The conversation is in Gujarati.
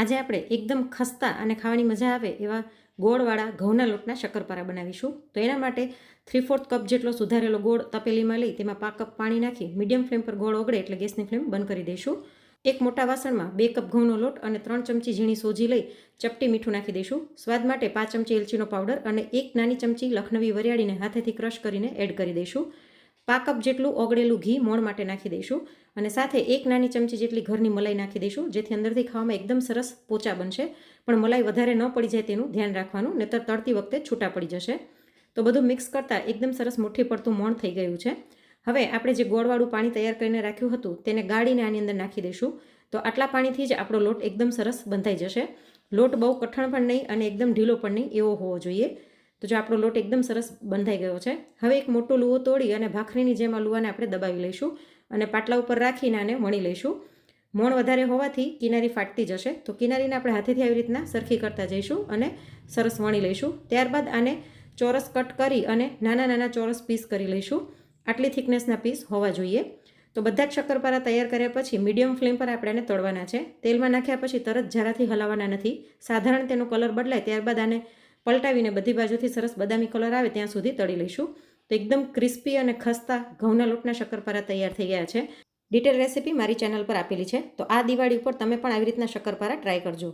આજે આપણે એકદમ ખસ્તા અને ખાવાની મજા આવે એવા ગોળવાળા ઘઉંના લોટના શક્કરપારા બનાવીશું. તો એના માટે થ્રી ફોર્થ કપ જેટલો સુધારેલો ગોળ તપેલીમાં લઈ તેમાં પાંચ કપ પાણી નાખી મીડિયમ ફ્લેમ પર ગોળ ઓગળે એટલે ગેસની ફ્લેમ બંધ કરી દઈશું. એક મોટા વાસણમાં બે કપ ઘઉંનો લોટ અને ત્રણ ચમચી ઝીણી સોજી લઈ ચપટી મીઠું નાખી દઈશું. સ્વાદ માટે પાંચ ચમચી એલચીનો પાવડર અને એક નાની ચમચી લખનવી વરિયાળીને હાથેથી ક્રશ કરીને એડ કરી દઈશું. પાંચ કપ જેટલું ઓગળેલું ઘી મોણ માટે નાખી દઈશું અને સાથે એક નાની ચમચી જેટલી ઘરની મલાઈ નાખી દઈશું, જેથી અંદરથી ખાવામાં એકદમ સરસ પોચા બનશે. પણ મલાઈ વધારે ન પડી જાય તેનું ધ્યાન રાખવાનું, નહીતર તળતી વખતે છૂટા પડી જશે. તો બધું મિક્સ કરતાં એકદમ સરસ મુઠ્ઠી પડતું મોણ થઈ ગયું છે. હવે આપણે જે ગોળવાળું પાણી તૈયાર કરીને રાખ્યું હતું, તેને ગાળીને આની અંદર નાખી દઈશું. તો આટલા પાણીથી જ આપણો લોટ એકદમ સરસ બંધાઈ જશે. લોટ બહુ કઠણ પણ નહીં અને એકદમ ઢીલો પણ નહીં, એવો હોવો જોઈએ. તો જો આપણો લોટ એકદમ સરસ બંધાઈ ગયો છે, હવે એક મોટો લુઓ તોડી અને ભાખરીની જેમ આ લુવાને આપણે દબાવી લઈશું અને પાટલા ઉપર રાખીને આને વણી લઈશું. મોણ વધારે હોવાથી કિનારી ફાટતી જશે, તો કિનારીને આપણે હાથેથી આવી રીતના સરખી કરતા જઈશું અને સરસ વણી લઈશું. ત્યારબાદ આને ચોરસ કટ કરી અને નાના નાના ચોરસ પીસ કરી લઈશું. આટલી થિકનેસના પીસ હોવા જોઈએ. તો બધા જ શક્કરપારા તૈયાર કર્યા પછી મીડિયમ ફ્લેમ પર આપણે આને તળવાના છે. તેલમાં નાખ્યા પછી તરત જરાથી હલાવવાના નથી. સાધારણ તેનો કલર બદલાય ત્યારબાદ આને પલટાવીને બધી બાજુથી સરસ બદામી કલર આવે ત્યાં સુધી તળી લઈશું. તો એકદમ ક્રિસ્પી અને ખસ્તા ઘઉંના લોટના શક્કરપારા તૈયાર થઈ ગયા છે. ડિટેલ રેસીપી મારી ચેનલ પર આપેલી છે. તો આ દિવાળી ઉપર તમે પણ આવી રીતના શક્કરપારા ટ્રાય કરજો.